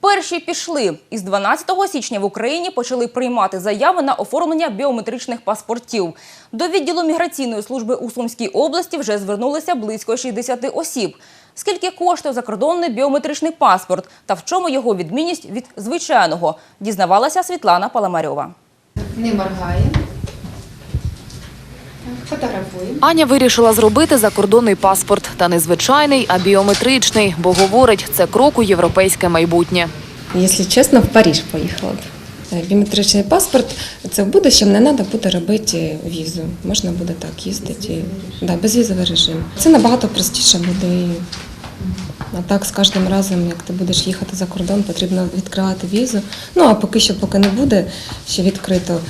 Перші пішли. Із 12 січня в Україні почали приймати заяви на оформлення біометричних паспортів. До відділу міграційної служби у Сумській області вже звернулися близько 60 осіб. Скільки коштує закордонний біометричний паспорт та в чому його відмінність від звичайного, дізнавалася Світлана Паламарьова. Не моргає. Фотографуємо. Аня вирішила зробити закордонний паспорт. Та не звичайний, а біометричний, бо говорить, це крок у європейське майбутнє. Якщо чесно, в Париж поїхала б. Е, Біометричний паспорт це в будущем не треба буде робити візу. Можна буде так їздити. Да, безвізовий режим. Це набагато простіше буде. А так з кожним разом, як ти будеш їхати за кордон, потрібно відкривати візу. Ну а поки що, поки не буде ще відкрито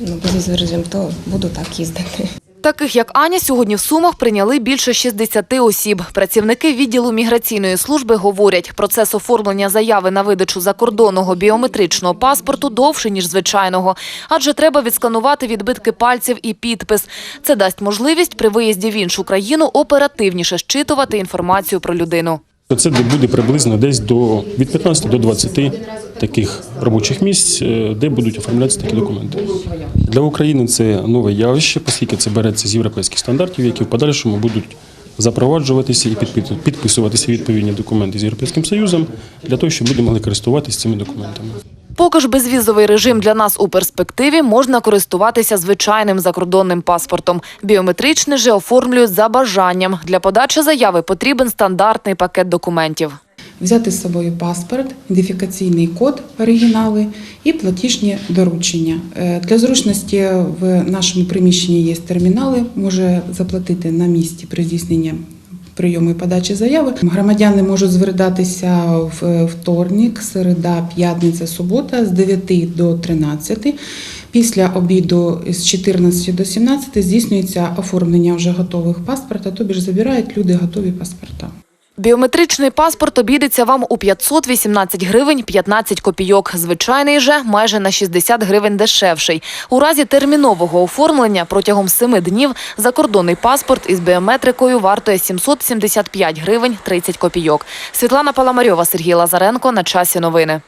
ну, безвізовий режим, то буду так їздити. Таких як Аня сьогодні в Сумах прийняли більше 60 осіб. Працівники відділу міграційної служби говорять, процес оформлення заяви на видачу закордонного біометричного паспорту довше, ніж звичайного. Адже треба відсканувати відбитки пальців і підпис. Це дасть можливість при виїзді в іншу країну оперативніше щитувати інформацію про людину. Це буде приблизно десь до від 15 до 20 таких робочих місць, е, де будуть оформлятися такі документи. Для України це нове явище, оскільки це береться з європейських стандартів, які в подальшому будуть запроваджуватися і підписуватися відповідні документи з Європейським Союзом для того, щоб люди могли користуватися цими документами. Поки ж безвізовий режим для нас у перспективі, можна користуватися звичайним закордонним паспортом. Біометричний же оформлюють за бажанням. Для подачі заяви потрібен стандартний пакет документів. Взяти з собою паспорт, ідентифікаційний код оригінали і платіжні доручення. Е, Для зручності в нашому приміщенні є термінали, може заплатити на місці при здійсненні прийому і подачі заяви. Громадяни можуть звертатися в вторник, середа, п'ятниця, субота з 9 до 13. Після обіду з 14 до 17 здійснюється оформлення вже готових паспорта, тобі ж забирають люди готові паспорта. Біометричний паспорт обійдеться вам у 518 гривень 15 копійок. Звичайний же майже на 60 гривень дешевший. У разі термінового оформлення протягом 7 днів закордонний паспорт із біометрикою вартує 775 гривень 30 копійок. Світлана Паламарьова, Сергій Лазаренко. На часі новини.